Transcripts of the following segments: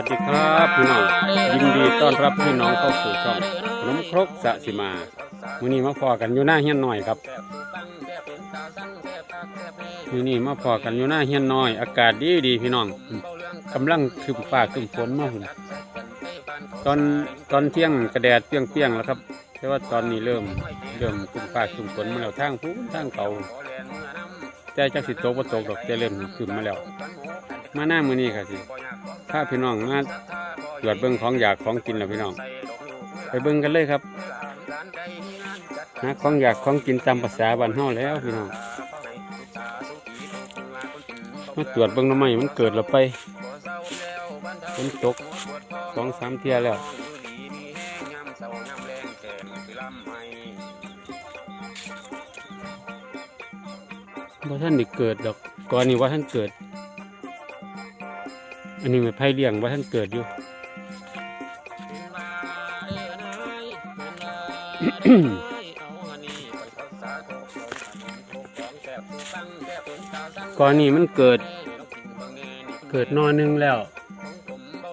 วัสดีครับพี่น้องยินดีต้อนรับพี่น้องเข้าสู่ช่องขนมครกสะสิมามื้อนี้มาพอกันอยู่หน้าเฮียนหน่อยครับมื้อนี้มาพอกันอยู่หน้าเฮียนน้อย อากาศดีดีพี่น้องกำลังคืมฟ้าคืมฝนมาหุ่นตอนตอนเที่ยงกระแดดเปรี้ยงๆแล้วครับแต่ว่าตอนนี้เริ่มเริ่มคืมฟ้าคืมฝนมาแล้วทางผู้ทางเก่าแต่จักสิตกบ่ตกดอกแต่เริ่มคืมมาแล้ว มาหน้ามื้อนี้ค่ะสิ ถ้าพี่น้องมาตรวจเบิ้งของอยากของกินแล้วพี่น้อง ไปเบิ้งกันเลยครับนะของอยากของกินตามภาษาบ้านเฮาแล้วพี่น้องมาตรวจเบิ้งหน้ำไม้มันเกิดแล้วไปฝนตกสองสามเที่ยแล้วว่าท่านได้เกิดดอกก่อนนี้ว่าท่านเกิด อันนี้ไม่ไพ่เลี้ยงว่าท่านเกิดอยู่ ก่อนนี้มันเกิด เกิดนอหนึงแล้ว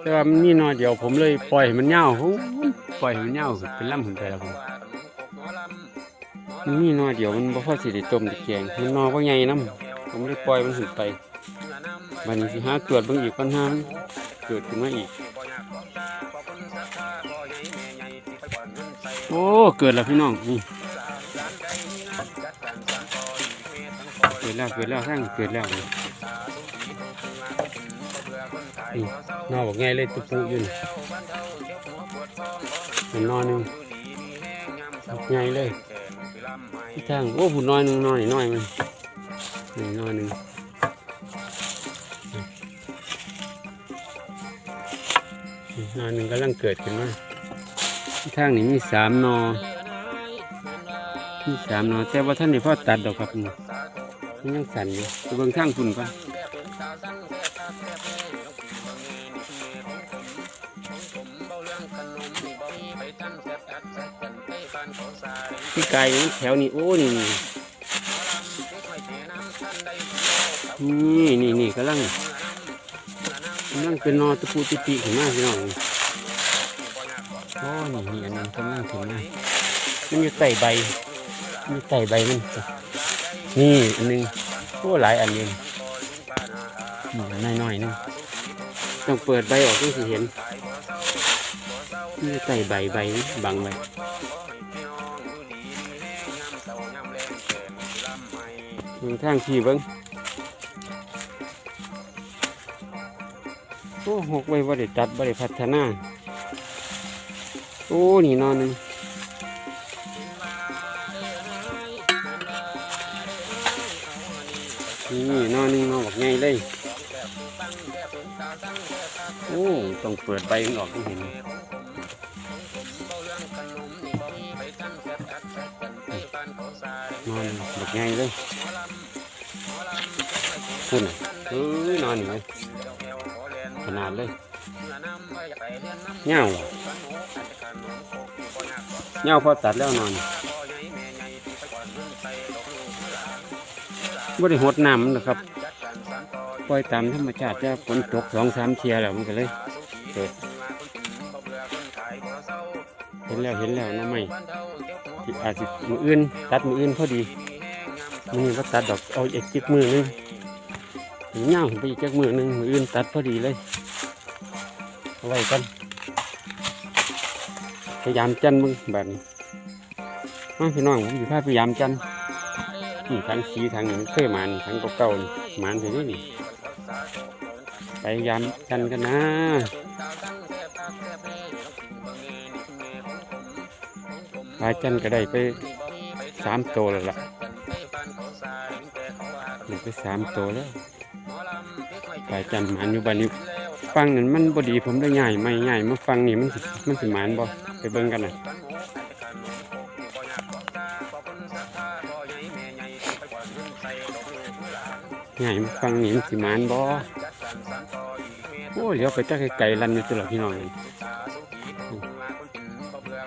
แต่ว่ามันนี่นอเดียวผมเลยปล่อยให้มันเน่าโอ้ยปล่อยให้มันเน่าขึ้นเป็นลำขึ้นไปแล้วผมมันนี่นอเดียวมันบ่พอสิได้ต้มได้แกงมันนอบ่ใหญ่นํผมเลยปล่อยมันขึ้นไป บัดนี้สิหาตรวจบิ่งอีกปัญหาเกิดขึ้นมาอีก โอ้ เกิดแล้วพี่น้องนี่เกิดแล้วเกิดแล้วทั้งเกิดแล้วนี่นี่นบอกไงเลยตุปูอยู่นี่มันนอนหนึงไงเลยที่ทางโอ้หุ่นน้อยหนึงน้อยน้อยมันนี่น้อยหนึง นี่น้อหนึ่งกำลังเกิดขึ้นมาทางนี้มีสามนอมีสามนอแต่ว่าท่านนี่พ่อตัดดอกครับนี่มันยังสั่นอยู่ไปเบิ่งทางคุณก่อนพี่ไก่แถวนี้โอ้นี่นี่นี่นี่กำลัง งเป็นนอตะปูติปิขึ้นมาพี่น้องโอ้นี่นี่อันนั้นกำลังถึงมามันอยู่ใต้ใบมันอยู่ใต้ใบมันนี่อันหนึงโอ้หลายอันเลยนี่น้อยน้อยๆนึงต้องเปิดใบออกต้องสิเห็นมันอยู่ใต้ใบใบบังไว้ทางขี่เบิ้ง อ้หกไว้ว่าได้ตัดว่าได้พัฒนาโอ้นี่นอนหนึงนี่นอนหนึงนอนบอกไงเลยโอ้ต้องเปิดใบมันออกให้เห็นนอนแบบไงเลยคุณเอ้ยนอนอยู่เลย ขนาดเลยเงาเงาพอตัดแล้วนอนไม่ได้หดน้ำมันหรอกครับปล่อยตามธรรมชาติจะฝนตกสองสามเทียแล้วมันก็เลยเกิดเห็นแล้วเห็นแล้วน้องไม่ที่อาจจะมืออื่น ตัดมืออื่นพอดีมือนี้ก็ตัดดอกเอาอีกจิกมือหนึงเงาไปอีกจักมือหนึงมืออื่นตัดพอดีเลยเอา ไว้กันพยายามจันมึงแบบนี้มาพี่น้องผมอยู่ภาพพยายามจันนี่ทางสีทางหนี้มันเคยหมันทางเก่าๆนี่หมันถึงนี่นี่พยายามจันกันนะปลาจันก็ได้ไปสามตัวแล้วล่ะได้ไปสามตัวแล้วปลาจันหมันอยู่บ้านนี้ ฟังนั้นมันบดีผมได้ใหญ่ไม่ใหญ่มาฟังนี่มันมันสิมันบ่ไปเบิ่งกันน่ะใหญ่มาฟังนี่มันสิมันบ่โอ้เดี๋ยวไปจักไก่ลันอยู่ตลอดพี่น้องนี่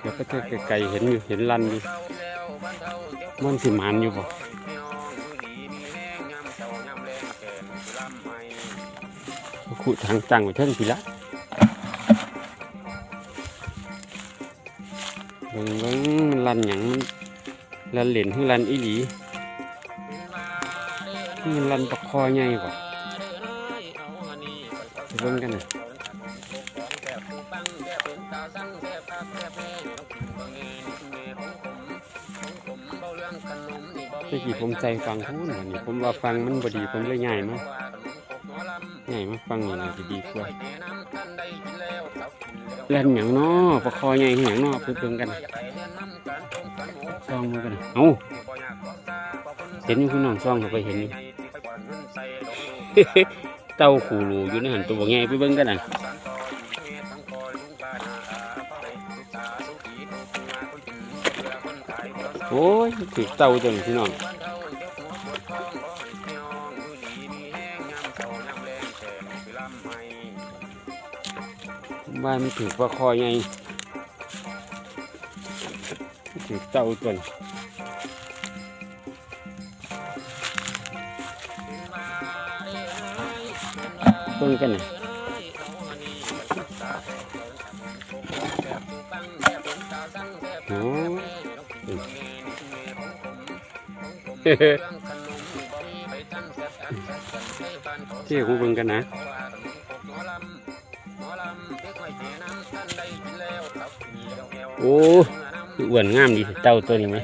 เดี๋ยวไปจักไก่เห็นอยู่เห็นลันอยู่มันสิมันอยู่บ่ ขุดทางจังไปเท่งทีละเบิ่งเบิ่งมันลันหยังมันลันเหรียญคือลันอีหลีมันลันปะคอใหญ่กว่าเบิ่งกันนะเมื่อกี้ผมใจฟังพูดนี่ผมว่าฟังมันบดีผมเลยง่ายมั้ มาฟังนี่น่าจะดีกว่าเล่นอย่างนอประคอใหญ่คืออย่างนอเพิ่งกันซองมือกันนะเอ้าเห็นอยู่พี่น้องซองเขาไปเห็นเต้าขู่รูอยู่ในหันตัวใหญ่ไปเบิ่งกันนะโอ้ยถือเต้าจังพี่น้อง บ้านมันถือว่าคอใหญ่ถือเต้าจนเบิ่งกันนะโอ้เที่ยวกูเบิ่งกันนะ โอ้คืออ้วนงามดีเต้าตัวนี้ไหม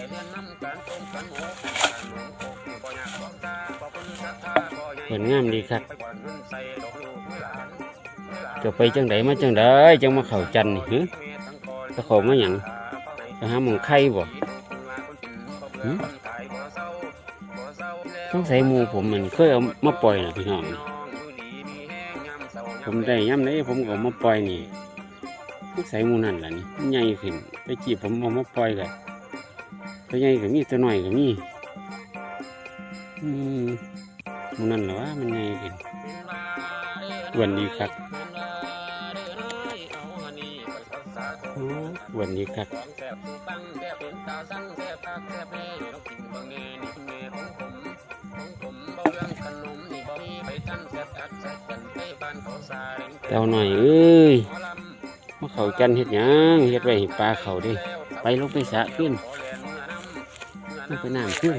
อ้วนงามดีครับจะไปจังไดมาจังไดจังมาเข่าจันนี่ฮึจะเขามาหยังจะหาหมองไข่บ่ต้องใส่หมูผมเหมันเคยเอามาปล่อยนะพี่น้องผมได้ย่ำได้ผมก็มาปล่อยนี่ ใส่มูนั่นล่ะนี่ใหญ่ขึ้นไปจีบผมเอามาปล่อยกันตัวใหญ่ก็มีตัวน้อยก็มีอืมหมูนั่นเหรอวะมันใหญ่ขึ้นอ้วนดีครับโอ้อ้วนดีครับเต้าหน่อยเอ้ย เขาจันเฮ็ดหยังเฮ็ดไว้ให้ปลาเขาดิไปลงไปสะขึ้นลงไปน้ำขึ้น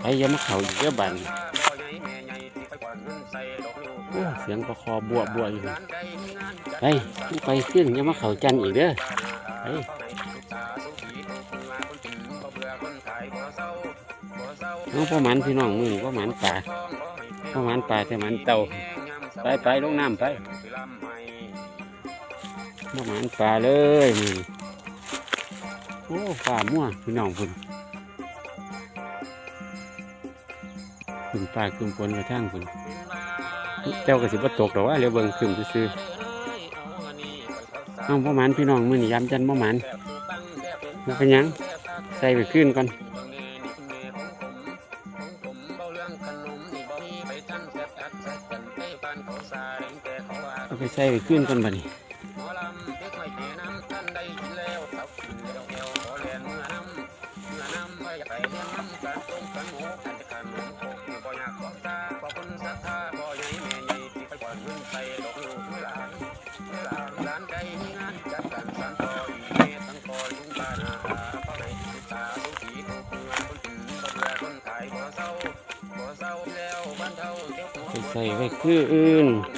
ไปยามาเขาอีกเยอะบันเสียงประคอบัวบัวอยู่ไปไปขึ้นอย่ามาเขาจันอีกเด้อไปน้องพ่อหมันพี่น้องมือพ่อหมันป่าพ่อหมันป่าแต่หมันเต่าไปไปลงน้ำไป พ่อหมันป่าเลยนี่โอ้ป่ามั่วพี่น้องคุณคุณป่าคืมฝนกระทั่งคุณเจ้าก็สิบ่ตกหรอว่าเรือเบิ่งคืมซื่อๆน้องพ่อหมันพี่น้องมือนี่ย้ำจันพ่อหมันมันเป็นยังใส่ไปขึ้นก่อนเอาไปใส่ไปขึ้นก่อนบั ดนี้ไปใส่ไปคืออื่นใส่ไปขึ้นแล้วพี่น้องมันมันเด้ออื่นไปพี่น้องเข้าบ้านบาดนี้บ่หมันปลาบ่หมันปลานี่เข้าบ้านตัวแล้วบ้านเท่ายกหัวปวดท้อ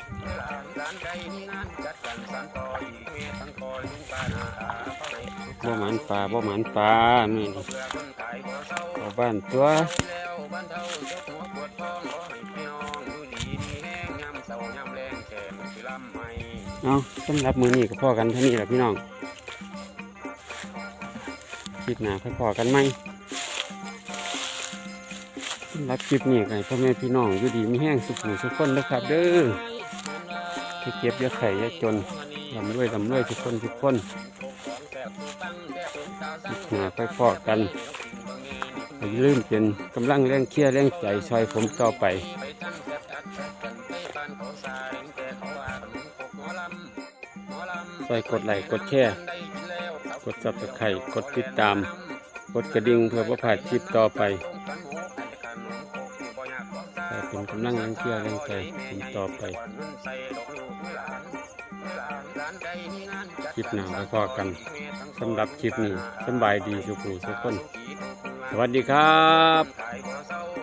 เอาสำหรับมือนี้ก็พอกันเท่านี้แหละพี่น้องคลิปหน้าค่อยพอกันไหมสำหรับคลิปนี้ก็ให้พ่อแม่พี่น้องอยู่ดีมีแห้งสุขุสุขคนนะครับเด้อที่เก็บยาไข่ยาจนลำรวยลำรวยทุกคนทุกคน หนาค่อยพอกันอย่าลืมเป็นกำลังแรงเคียแรงใจซอยผมต่อไปซอยกดไลค์กดแชร์กดซับสไครต์กดติดตาม กดกระดิ่งเพื่อประพาดคลิปต่อไปเป็นกำลังแรงเชื่อแรงใจผมต่อไป คลิปหน้าไว้พอกันสำหรับคลิปนี้สบายดีสุขุสุขคน สวัสดีครับ